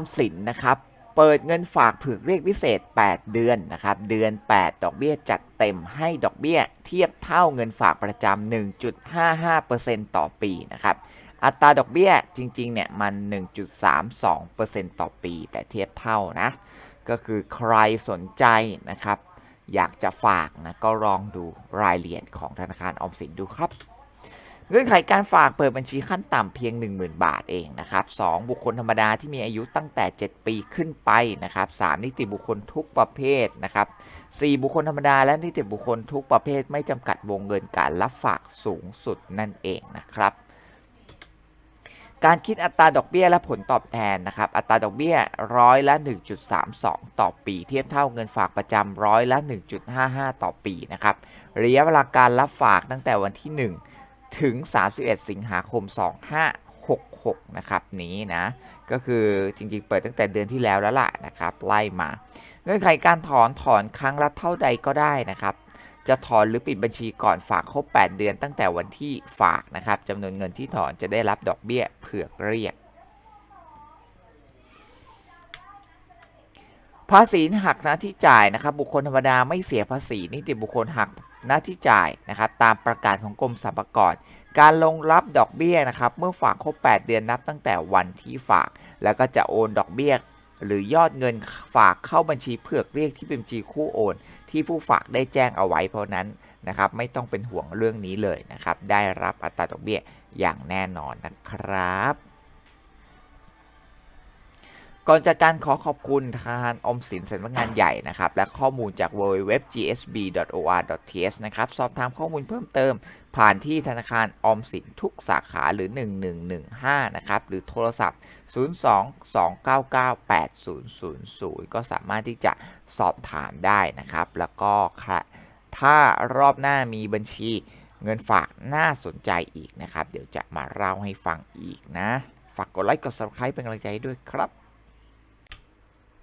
ออมสินนะครับ เปิดเงินฝากผืกเรียกพิเศษ 8 เดือนนะครับ เดือน 8 ดอกเบี้ยจัดเต็มให้ดอกเบี้ย เทียบเท่าเงินฝากประจำ 1.55%ต่อปีนะครับ อัตราดอกเบี้ยจริงๆ เนี่ยมัน 1.32%ต่อปี แต่เทียบเท่านะ ก็คือใครสนใจนะครับ อยากจะฝากนะก็ลองดูรายละเอียดของธนาคารออมสินดูครับ เงื่อนไขการฝากเปิดบัญชีขั้นต่ำเพียง 10,000 บาทเองนะครับ 2 บุคคลธรรมดาที่มีอายุตั้งแต่ 7 ปีขึ้นไปนะครับ 3 นิติบุคคลทุกประเภทนะครับ 4 บุคคลธรรมดาและนิติบุคคลทุกประเภทไม่จำกัดวงเงินการรับฝากสูงสุดนั่นเองนะครับการคิดอัตราดอกเบี้ยและผลตอบแทนนะครับ อัตราดอกเบี้ยร้อยละ 1.32 ต่อปี เทียบเท่าเงินฝากประจำร้อยละ 1.55 ต่อปีนะครับ ระยะเวลาการรับฝากตั้งแต่วันที่ 1 ถึง 31 สิงหาคม 2566 นะครับ นี้นะ ก็คือจริงๆ เปิดตั้งแต่เดือนที่แล้วแล้วล่ะนะครับ ไล่มา เงื่อนไขการถอนถอนครั้งละเท่าใดก็ได้นะครับ จะถอนหรือปิดบัญชีก่อนฝากครบ 8 เดือนตั้งแต่วันที่ฝากนะครับจำนวนเงินที่ถอนจะได้รับดอกเบี้ยเผือกเรียกภาษีหักน้าที่จ่ายนะครับบุคคลธรรมดาไม่เสียภาษีนิติบุคคลหัก หน้าที่จ่ายนะครับตามประกาศของกรมสรรพากรการลงรับดอกเบี้ยนะครับเมื่อฝากครบ 8 เดือนนับตั้งแต่วันที่ฝาก แล้วก็จะโอนดอกเบี้ยหรือยอดเงินฝากเข้าบัญชีเผือกเรียกที่บัญชีคู่โอน ที่ผู้ฝากได้แจ้งเอาไว้เพราะนั้นนะครับไม่ต้องเป็นห่วงเรื่องนี้เลยนะครับได้รับอัตราดอกเบี้ยอย่างแน่นอนนะครับ ก่อนจากการขอขอบคุณธนาคารอมสินสำนักงานใหญ่นะครับ และข้อมูลจาก www.gsb.or.th นะครับสอบถามข้อมูลเพิ่มเติม ผ่านที่ธนาคารอมสินทุกสาขาหรือ 1115 นะครับ หรือโทรศัพท์ 02-299-8000 ก็สามารถที่จะสอบถามได้นะครับ แล้วก็ถ้ารอบหน้ามีบัญชีเงินฝากน่าสนใจอีกนะครับ เดี๋ยวจะมาเล่าให้ฟังอีกนะ ฝากกดไลค์กด subscribe เป็นกำลังใจด้วยครับ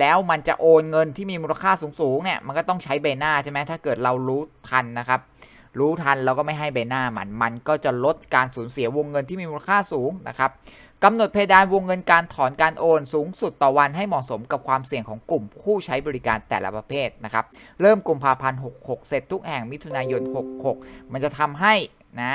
แล้วมันจะโอนเงินที่มีมูลค่าสูงๆเนี่ยมันก็ต้องใช้ใบหน้าใช่ไหมถ้าเกิดเรารู้ทันนะครับ รู้ทันเราก็ไม่ให้ใบหน้ามัน มันก็จะลดการสูญเสียวงเงินที่มีมูลค่าสูงนะครับกำหนดเพดานวงเงินการถอนการโอนสูงสุดต่อวันให้เหมาะสมกับความเสี่ยงของกลุ่มผู้ใช้บริการแต่ละประเภทนะครับเริ่มกุมภาพันธ์66 เสร็จทุกแห่งมิถุนายน 66 มันจะทำให้นะ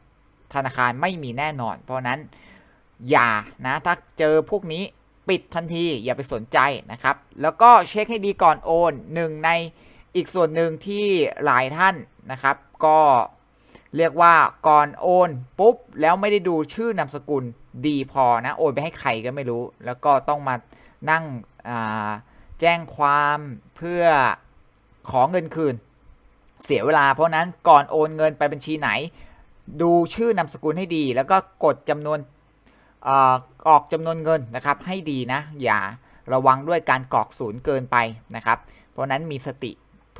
ธนาคารไม่มีแน่นอน เพราะนั้นอย่านะถ้าเจอพวกนี้ปิดทันทีอย่าไปสนใจนะครับ แล้วก็เช็คให้ดีก่อนโอนหนึ่งในอีกส่วนหนึ่งที่หลายท่านนะครับ ก็เรียกว่าก่อนโอนปุ๊บแล้วไม่ได้ดูชื่อนามสกุลดีพอนะโอนไปให้ใครก็ไม่รู้ แล้วก็ต้องมานั่งแจ้งความเพื่อขอเงินคืน เสียเวลาเพราะนั้นก่อนโอนเงินไปบัญชีไหน ดูชื่อนามสกุลให้ดี แล้วก็กดจำนวนออออกจำนวนเงินนะครับ ให้ดีนะ อย่าระวังด้วยการกรอกศูนย์เกินไปนะครับ เพราะนั้นมีสติ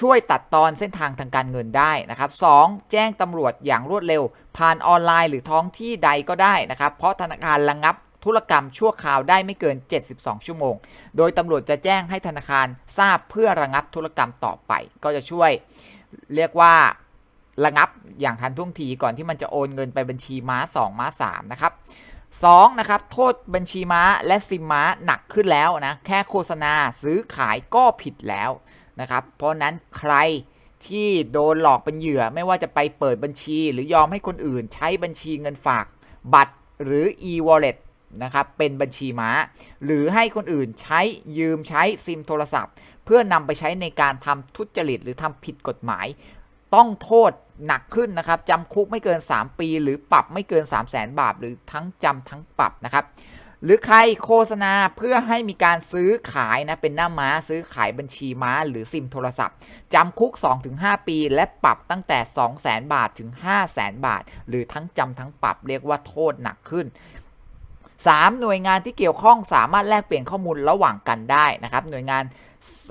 ช่วยตัดตอนเส้นทางทางการเงินได้นะครับ 2. แจ้งตำรวจอย่างรวดเร็ว ผ่านออนไลน์หรือท้องที่ใดก็ได้นะครับ เพราะธนาคารระงับธุรกรรมชั่วคราวได้ไม่เกิน 72 ชั่วโมง โดยตำรวจจะแจ้งให้ธนาคารทราบเพื่อระงับธุรกรรมต่อไป ก็จะช่วยเรียกว่าระงับอย่างทันท่วงทีก่อนที่มันจะโอนเงินไปบัญชีม้า 2 ม้า 3 นะครับ 2. นะครับ โทษบัญชีม้าและซิมม้าหนักขึ้นแล้วนะ แค่โฆษณาซื้อขายก็ผิดแล้ว นะครับ เพราะนั้นใครที่โดนหลอกเป็นเหยื่อไม่ว่าจะไปเปิดบัญชี หรือยอมให้คนอื่นใช้บัญชีเงินฝากบัตรหรือ e-wallet นะครับเป็นบัญชีม้า หรือให้คนอื่นใช้ยืมใช้ซิมโทรศัพท์ เพื่อนำไปใช้ในการทำทุจริตหรือทำผิดกฎหมาย ต้องโทษหนักขึ้นนะครับจำคุกไม่เกิน 3 ปี หรือปรับไม่เกิน 3 0 0แสนบาท หรือทั้งจำทั้งปรับนะครับ หรือใครโฆษณาเพื่อให้มีการซื้อขายนะเป็นหน้าม้าซื้อขายบัญชีม้า หรือซิมโทรศัพท์จำคุก 2-5 ปี และปรับตั้งแต่ 200,000 บาทถึง 500,000 บาท หรือทั้งจำทั้งปรับเรียกว่าโทษหนักขึ้น 3. หน่วยงานที่เกี่ยวข้องสามารถแลกเปลี่ยนข้อมูลระหว่างกันได้นะครับหน่วยงาน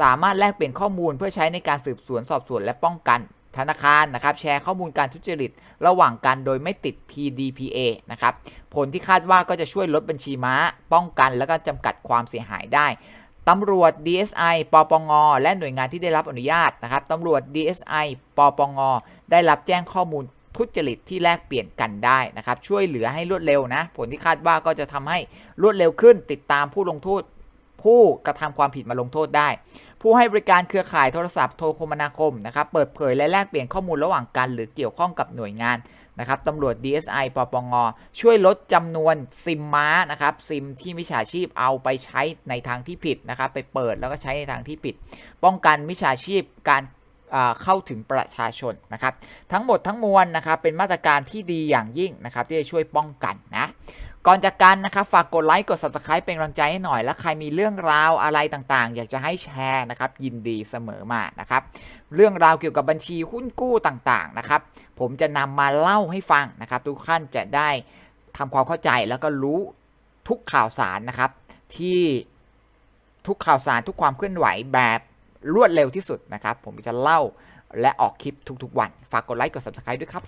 สามารถแลกเปลี่ยนข้อมูลเพื่อใช้ในการสืบสวนสอบสวนและป้องกัน ธนาคารนะครับแชร์ข้อมูลการทุจริตระหว่างกันโดยไม่ติด PDPA นะครับผลที่คาดว่าก็จะช่วยลดบัญชีม้า ป้องกันแล้วก็จำกัดความเสียหายได้ตำรวจ DSI ปปง และหน่วยงานที่ได้รับอนุญาตนะครับตำรวจ DSI ปปง ได้รับแจ้งข้อมูลทุจริตที่แลกเปลี่ยนกันได้นะครับ ช่วยเหลือให้รวดเร็วนะ ผลที่คาดว่าก็จะทำให้รวดเร็วขึ้น ติดตามผู้ลงโทษ ผู้กระทำความผิดมาลงโทษได้ ผู้ให้บริการเครือข่ายโทรศัพท์โทรคมนาคมนะครับเปิดเผยและแลกเปลี่ยนข้อมูลระหว่างกัน หรือเกี่ยวข้องกับหน่วยงานนะครับตำรวจ DSI ปปง ช่วยลดจำนวนซิมม้านะครับซิมที่มิจฉาชีพเอาไปใช้ในทางที่ผิดนะครับไปเปิดแล้วก็ใช้ในทางที่ผิด ป้องกันมิจฉาชีพการเข้าถึงประชาชนนะครับ ทั้งหมดทั้งมวลนะครับเป็นมาตรการที่ดีอย่างยิ่งนะครับที่จะช่วยป้องกันนะ ก่อนจากกันนะครับฝากกดไลค์กด subscribe เป็นกำลังใจให้หน่อย และใครมีเรื่องราวอะไรต่างๆ อยากจะให้แชร์นะครับ ยินดีเสมอมานะครับ เรื่องราวเกี่ยวกับบัญชีหุ้นกู้ต่างๆนะครับ ผมจะนำมาเล่าให้ฟังนะครับ ทุกท่านจะได้ทำความเข้าใจแล้วก็รู้ทุกข่าวสารนะครับ ที่ทุกข่าวสารทุกความเคลื่อนไหวแบบรวดเร็วที่สุดนะครับ ผมจะเล่าและออกคลิปทุกๆวัน ฝากกดไลค์กด subscribe ด้วยครับ